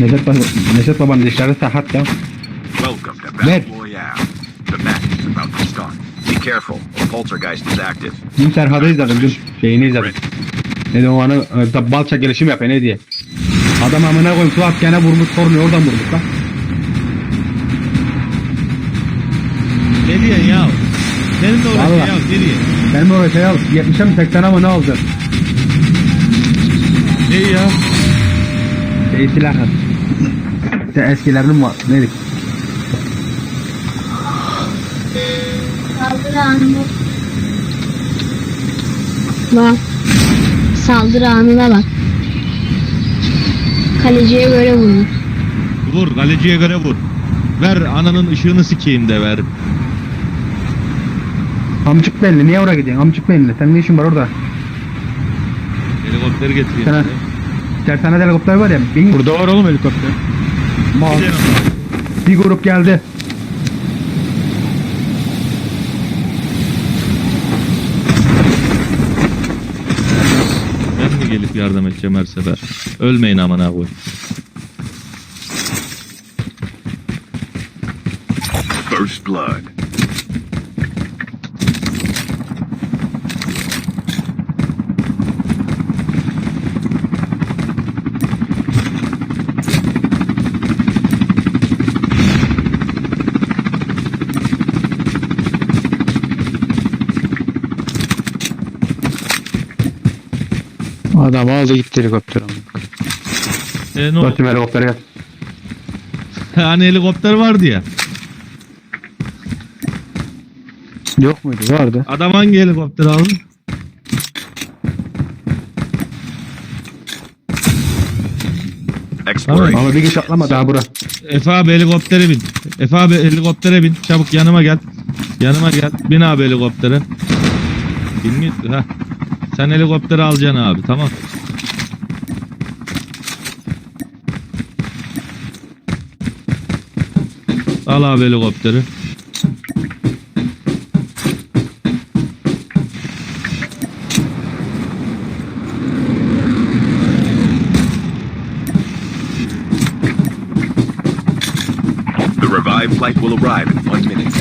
Necdet, Baba, Necdet Baba'nın dişleri sahat ya. Welcome to. Battle Royale. The match is about to start. Be careful. A poltergeist is active. Dün Serhat'ı izledim dün. Şeyini izledim. Ne diyor onu e, da balça gelişim yapıyor ne diye. Adam amına koyayım Suat gene vurmuş kornuyor oradan vurmuş lan. Ne diyorsun ya? Senin de orası ya nereye? Benim oraya şey al 70'e mi 80'e mi ne aldı? Ne ya? Şey silahı. İşte eskilerinin var. Neydi? Saldırı anına Bak. Saldırı anına bak. Kaleciye göre vurur. Vur kaleciye göre vur. Ver ananın ışığını sikeyim de ver. Amcık belli. Niye oraya gidiyorsun? Amcık belli. Senin ne işin var orada? Helikopteri getireyim. Sana- Bir tane de helikopter var ya. Bin... Burada var oğlum helikopter. Mal. Gidelim. Bir grup geldi. Ben mi gelip yardım edeceğim her sefer? Ölmeyin amına koy. First blood. Adam aldı gitti helikopter. E, ne oldu? Dostum helikoptere gel. Hani helikopter vardı ya. Yok muydu? Vardı. Adam hangi helikopter aldı? Exploration. Ama bir kişi atlama daha bura. Efe abi helikoptere bin. Efe abi helikoptere bin. Çabuk yanıma gel. Yanıma gel. Bin abi helikoptere. Bilmiyor. Ha. Sen helikopteri alacaksın abi tamam. Al abi helikopteri. The revived flight will arrive in one minute.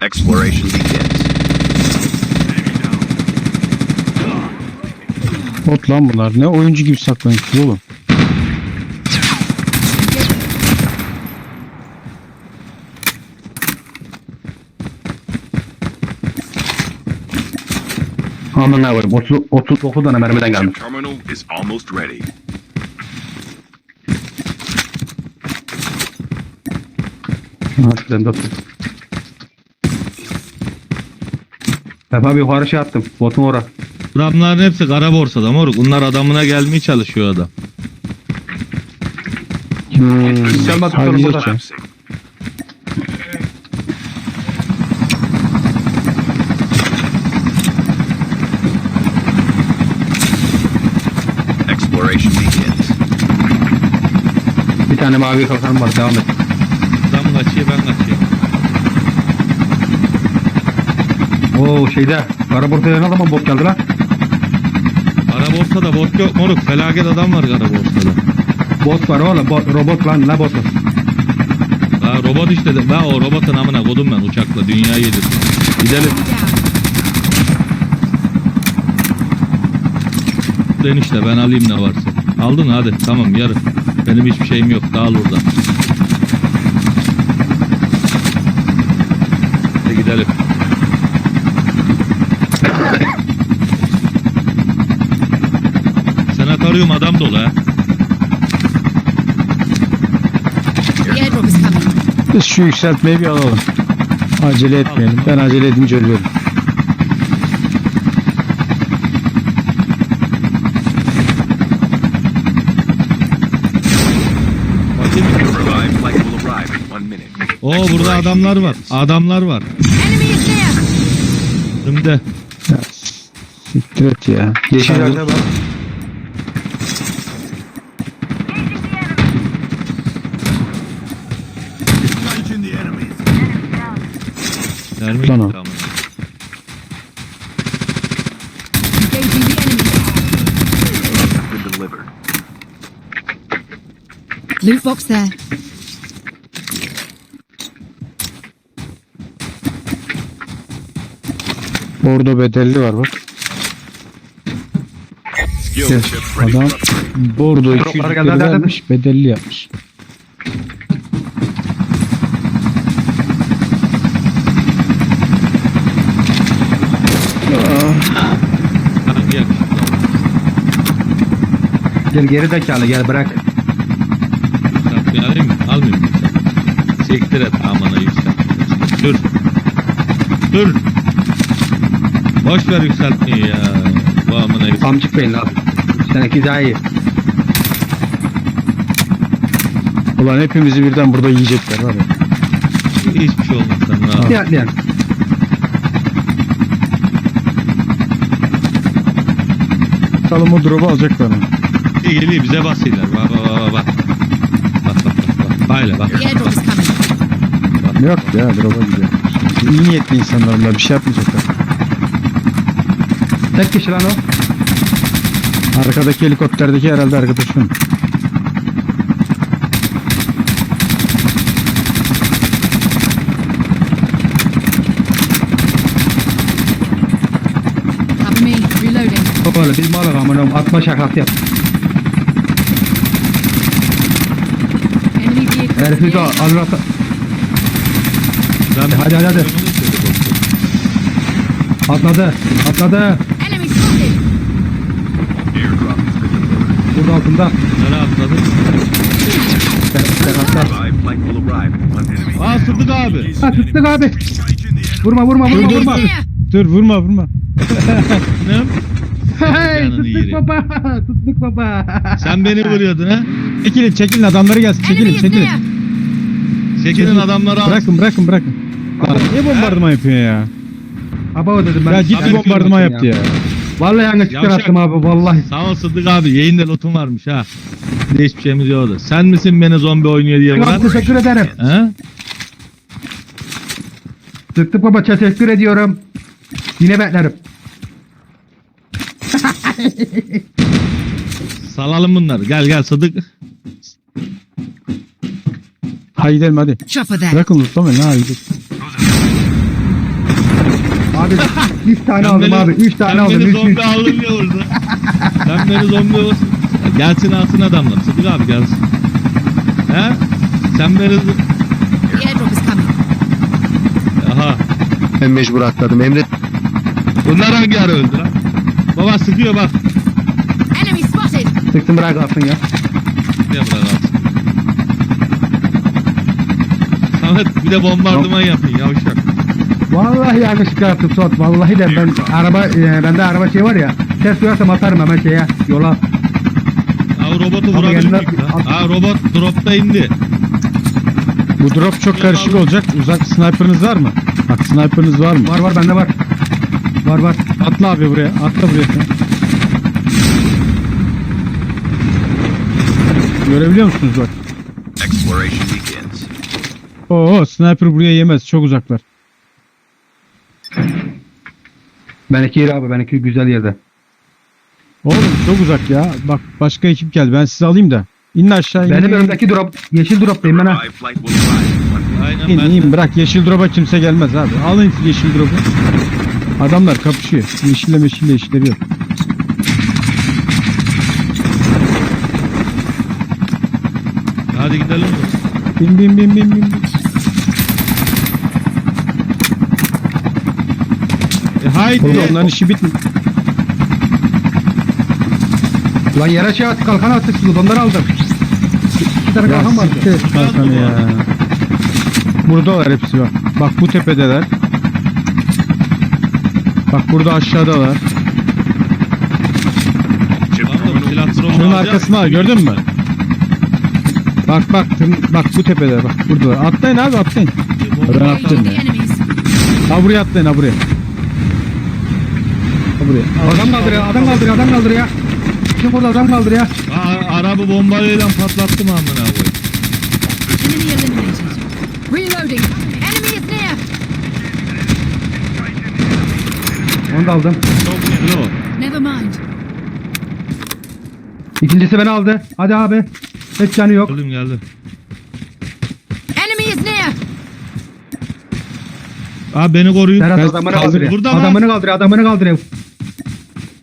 Exploration begins. Bot lan bunlar. Ne oyuncu gibi saklanıyorsunuz oğlum. Aman ne koyayım. 30, 39 tane mermiden gelmiş. Terminal is almost ready. Harbiden de otuz. Sefa bir yukarı şey attım. Botun ora. Adamların hepsi kara borsada moruk. Bunlar adamına gelmeye çalışıyor adam. Hmm. Tutalım burada. Collapsing. Exploration begins. Bir tane mavi kalkan var. Devam et. Adam kaçıyor ben kaçıyorum. Oo şeyde. Kara borsaya ne zaman bot geldi lan? Kara borsada bot yok moruk. Felaket adam var kara borsada. Bot var oğlum. Bot, robot lan. Ne botu? Ha robot işte. de- Ben o robotun amına kodum ben uçakla dünyayı yedim. Gidelim. Ben işte ben alayım ne varsa. Aldın hadi tamam yarın. Benim hiçbir şeyim yok. Dağıl oradan. Hadi gidelim. Senatoryum adam dolu ha. Biz şu yükseltmeyi bir alalım. Acele etmeyelim. Ben acele edince ölüyorum. Oo burada adamlar var. Adamlar var. Önümde. Siktir et ya. Yeşil Sen- Lan o. Tamam. Loot box there. Bordo bedelli var bak. Adam bordo Droplara 200 geldi, hadi, hadi. vermiş bedelli yapmış. Hangi yakışıklı adam? Gel geri zekalı gel bırak. Yükseltmeyi alayım mı? Almayayım mı? Sektir et amana yükseltmeyi. Sür. Sür. Boş ver yükseltmeyi ya. Bu amına yükseltmeyi. Amcık beyin al. Seninki daha iyi. Ulan hepimizi birden burada yiyecekler var ya. Hiçbir şey olmaz rahat. Hadi atlayan. Bakalım o drop'u alacaklar mı? İyi geliyor bize basıyorlar. Bak bak bak bak. Bak bak bak bak. Bayla bak. Yok ya drop'a gidiyor. İyi niyetli insanlar bunlar bir şey yapmayacaklar. Tek kişi lan o. Arkadaki helikopterdeki herhalde arkadaşım. Böyle biz malık amına atma şakası yap. Alır ata. Ben Hadi, hadi, hadi. Atladı. Atladı. Burada altında. Nereye atladın? Sen, sen atla. Aa Sıddık abi. Ha tuttuk abi. Vurma vurma vurma vurma. Dur vurma vurma. Ne? Hey tuttuk baba. Tuttuk baba. Sen beni vuruyordun ha? Çekilin çekilin adamları gelsin çekilin Enemies çekilin. Çekilin adamları al. Bırakın bırakın bırakın. Lan niye bombardıman yapıyorsun ya? Aba o dedim ben. Ya gitti Abi, bombardıman yaptı ya. Vallahi yanlışlıkla Yavşak. attım abi vallahi. Sağ ol Sıddık abi. Yayında lotum varmış ha. Bir de hiçbir şeyimiz yoktu. Sen misin beni zombi oynuyor diye vuran? teşekkür ederim. He? Tuttuk baba teşekkür ediyorum. Yine beklerim. Salalım bunları. Gel gel Sıddık. Hadi gidelim hadi. Bırakın ne hadi gidelim. Abi 3 tane Sen aldım beni- abi. 3 tane sen aldım. beni 3 zombi aldın ya orada. sen beni zombi olsun. Gelsin alsın adamlar. Sıddık abi gelsin. He? Sen beni... The airdrop is coming. Aha. Ben mecbur atladım Emre. Bunlar hangi ara öldü lan? Baba sıkıyor bak. Enemy spotted. Sıktım bırak alsın ya. Ne bırak Samet bir de bombardıman yapın yavşak. Vallahi yanlışlıkla yaptım Suat. Vallahi de ben araba e, bende araba şey var ya. Ses duyarsam atarım hemen şeye yola. Ha robotu Ama vurabilir yanına- miyim lan? Ha robot dropta indi. Bu drop çok karışık olacak. Uzak sniper'ınız var mı? Bak sniper'ınız var mı? Var var bende var. Var var. Atla abi buraya. Atla buraya sen. Görebiliyor musunuz bak? Exploration begins. Oo sniper buraya yemez. Çok uzaklar. Benimki yeri abi. Benimki güzel yerde. Oğlum çok uzak ya. Bak başka ekip geldi. Ben sizi alayım da. İnin aşağı inin. Benim önümdeki drop. Yeşil drop'tayım ben ha. İn. Aynen İn, ben. in, bırak yeşil drop'a kimse gelmez abi. Alın yeşil drop'u. Adamlar kapışıyor. Yeşille meşille işleri yok. Hadi gidelim. Bin bin bin bin bin. bin. Haydi. Oğlum onların işi bitmedi. Lan yere şey at. Kalkan attık. Onları aldım. İki tane Ya kalkan vardı. siktir et kalkanı ya. Buradalar hepsi bak. Bak bu tepedeler. Bak burada aşağıdalar. Tamam, silah drone'u Şunun alacağız. arkasına al gördün mü? Bak bak bak bu tepede bak burada. Atlayın abi atlayın. Ben attım ya. Ha buraya atlayın ha buraya. Buraya. Adam kaldırıyor. Adam kaldırıyor. Adam kaldırıyor. Kim burada adam kaldırıyor. Aa, arabı bombayla patlattım amına koyayım. Enemy eliminated. Reloading. Enemy is near. Onu da aldım. Çok yedi o. Never mind. İkincisi beni aldı. Hadi abi. Hiç canı yok. Geldim geldi. Enemy is near. Abi beni koruyun. Serhat adamını kaldır- kaldırıyor. Burada adamını kaldırıyor. Adamını kaldırıyor.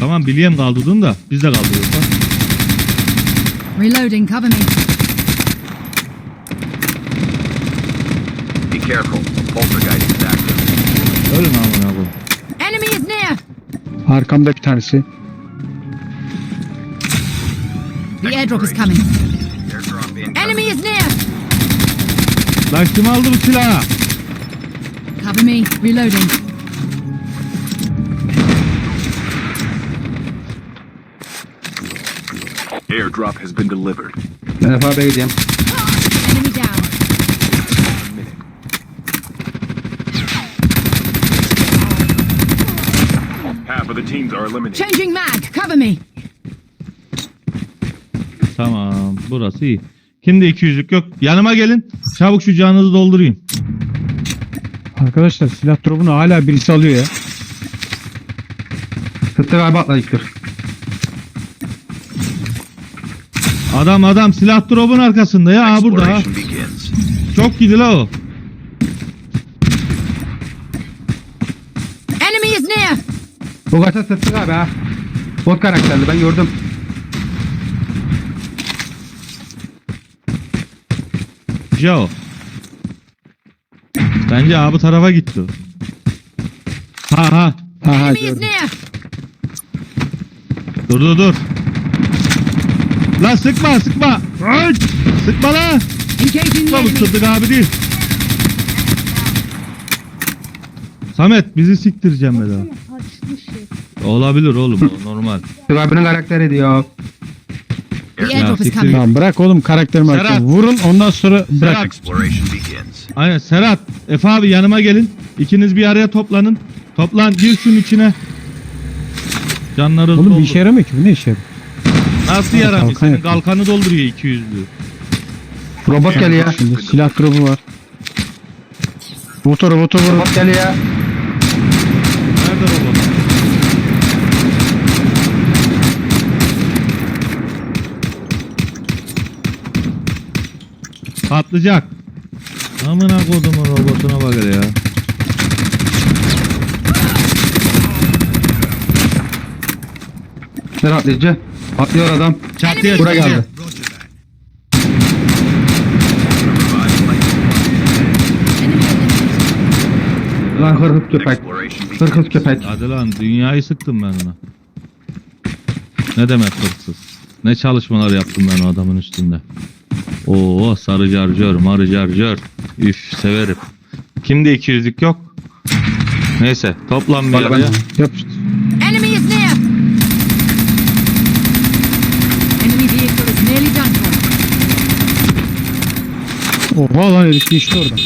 Tamam bileyim kaldırdın da biz de kaldırıyoruz. ha. Reloading. Cover me. Be careful. Poltergeist is active. Ölün amına koyayım. Enemy is near. Arkamda bir tanesi. The airdrop is coming. Airdrop. Enemy is near. Lan kim aldı bu silahı? Cover me. Reloading. Airdrop has been delivered. Ben Efe abiye gideyim. Enemy down. Half of the teams are eliminated. Changing mag. Cover me. Tamam burası iyi. Kimde 200'lük yok? Yanıma gelin. Çabuk şu canınızı doldurayım. Arkadaşlar silah drop'unu hala birisi alıyor ya. Sıttık abi dur. Adam adam silah drop'un arkasında ya. Burada ha. Begins. Çok gidi la o. Enemy is near. Bu kaçta sıttık abi ha. Bot karakterli ben gördüm. Joe. Bence abi tarafa gitti. Ha ha. Aha Enemy is gördüm. near. Dur dur dur. Lan sıkma sıkma. Ay! Sıkma the Sıkma bu. Sıddık abi değil. Samet bizi siktireceğim be daha. Olabilir oğlum o normal. Sıttık abinin karakteri diyor. Ya, siktir. Tamam bırak oğlum karakterimi Serhat. açayım. Vurun ondan sonra bırak. Serhat. Aynen Serhat. Efe abi yanıma gelin. İkiniz bir araya toplanın. Toplan gir şunun içine. Canları Oğlum bir işe yaramıyor ki bu ne işe yarıyor? Nasıl yaramıyor? Kalkan Senin yapıyor. kalkanı dolduruyor 200'lü. Robot geliyor. Şimdi silah drop'u var. Motoru motoru vurun. Robot geliyor. Nerede robot? Patlayacak. Amına kodumun robotuna bak hele ya. Nereye atlayıcı? Atlıyor adam. Çatıya Bura geldi. Lan hırhız köpek. Hırhız köpek. Hadi lan dünyayı sıktım ben ona. Ne demek hırsız? Ne çalışmalar yaptım ben o adamın üstünde. Oo sarı carcör, marı carcör. Üf severim. Kimde 200'lük yok? Neyse toplan bir. Yapıştır. Enemy is near. Enemy vehicle is nearly done for. Oha lan herif geçti oradan.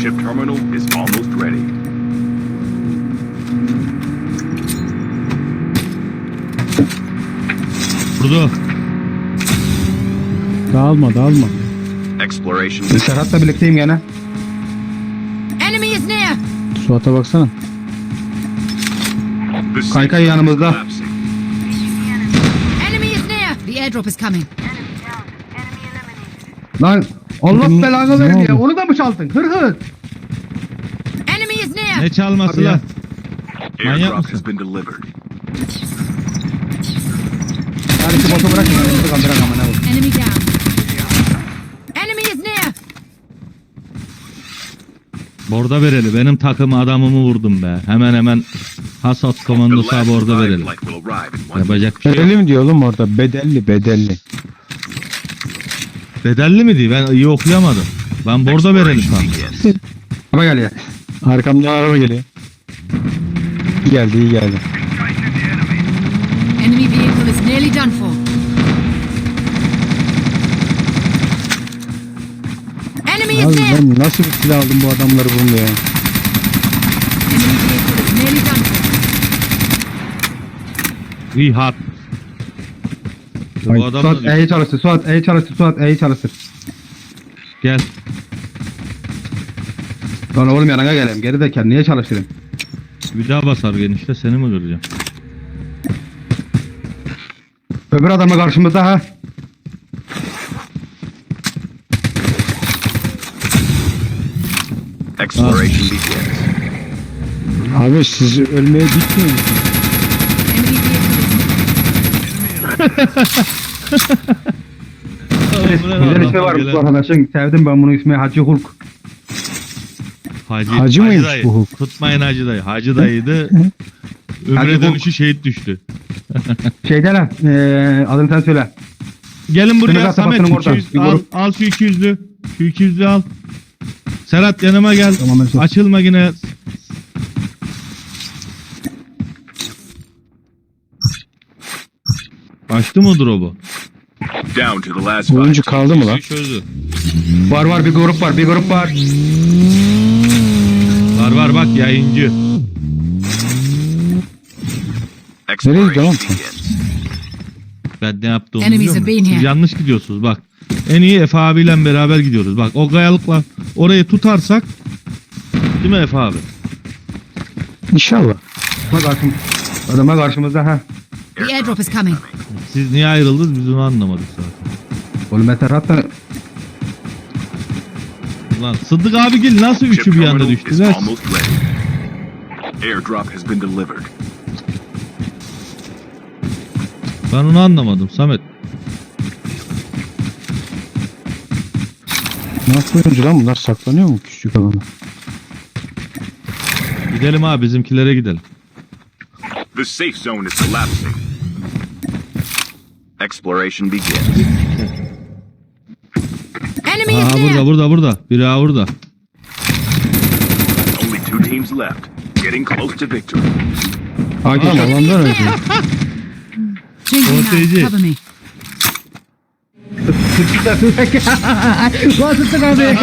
Chip terminal is almost ready. Vurdu. Dağılma dağılma. Exploration Serhat'la birlikteyim gene. Enemy is near. Suat'a baksana. Kaykay yanımızda. collapsing. Enemy is near. The airdrop is coming. Lan Allah belanı verir ya. Onu da mı çaldın? Hırhız. Enemy is near. Ne çalması Abi lan? Manyak Airdrop mısın? has been delivered. Yani şu botu bırakın. Enemy down. Enemy is near. Borda vereli. Benim takım adamımı vurdum be. Hemen hemen hasat komandosu abi orada vereli. Yapacak bir şey yok. Bedelli mi diyor oğlum orada? Bedelli bedelli. Bedelli mi diye ben iyi okuyamadım. Ben borda vereli sandım. Ama geliyor. Arkamdan araba geliyor. İyi geldi iyi geldi. Ben nasıl bir silah aldım bu adamları for. İyi hat. Bu adam Suat E'yi çalıştır. Suat E'yi çalıştır. Suat E'yi çalıştır. gel. Lan oğlum yanına geleyim. Geri de niye çalıştırayım? Bir daha basar genişte seni mi kıracağım? Öbür adamla karşımızda ha. Exploration begins. Abi siz ölmeye gitmiyor musunuz? Güzel ismi var bu arkadaşın. Sevdim ben bunu ismi Hacı Hulk. Hacı, Hacı mıymış dayı. bu Hulk? Tutmayın Hacı dayı. Hacı dayıydı. Hacı Ömre dönüşü şehit düştü. Şeyde lan. Eee adını sen söyle. Gelin buraya Samet kapatın oradan. 200, Bir al, grup. al şu 200'lü. Şu 200'lü al. Serhat yanıma gel. Tamam, Mesut. Açılma yine. Açtı mı drop'u? Down to the last five. Oyuncu kaldı mı lan? Çözdü. Var var bir grup var. Bir grup var. Var var bak yayıncı. Exploration gidiyor lan sen? Ben ne yaptığımı Enemies biliyor have musun? Siz yanlış gidiyorsunuz bak. En iyi Efe abiyle beraber gidiyoruz. Bak o kayalıkla orayı tutarsak değil mi Efe abi? İnşallah. Bak karşım. Adama karşımızda ha. The airdrop is coming. Siz niye ayrıldınız biz onu anlamadık zaten. Oğlum Meter hatta Lan Sıddık abi gel nasıl üçü bir anda terminal is düştüler? almost ready. Airdrop has been delivered. Ben onu anlamadım Samet. Nasıl oyuncu lan bunlar saklanıyor mu küçük alana? Gidelim abi bizimkilere gidelim. The safe zone is collapsing. Exploration begins. Enemy is Aa burada burada burada. Biri ha burada. Only two teams left. Getting close to victory. Tamam geçiyor. alandan öldü. Changing. Cover me. Lan sıktık abi.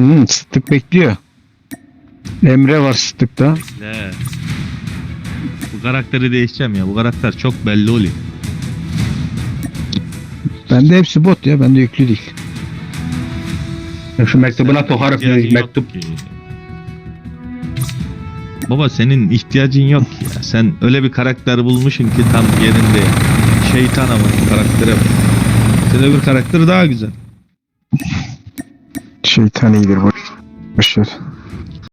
Hmm, Sıttık bekliyor. Emre var Sıttık'ta. Le. Bu karakteri değişeceğim ya. Bu karakter çok belli oluyor. Bende hepsi bot ya. Bende yüklü değil. Şu mektubuna tokarım. İhtiyacın yok Mektup. ki. Baba senin ihtiyacın yok ya. Sen öyle bir karakter bulmuşsun ki tam yerinde. Şeytan ama karaktere bak. Sen öbür karakter daha güzel. Şeytan iyidir. Boş ver.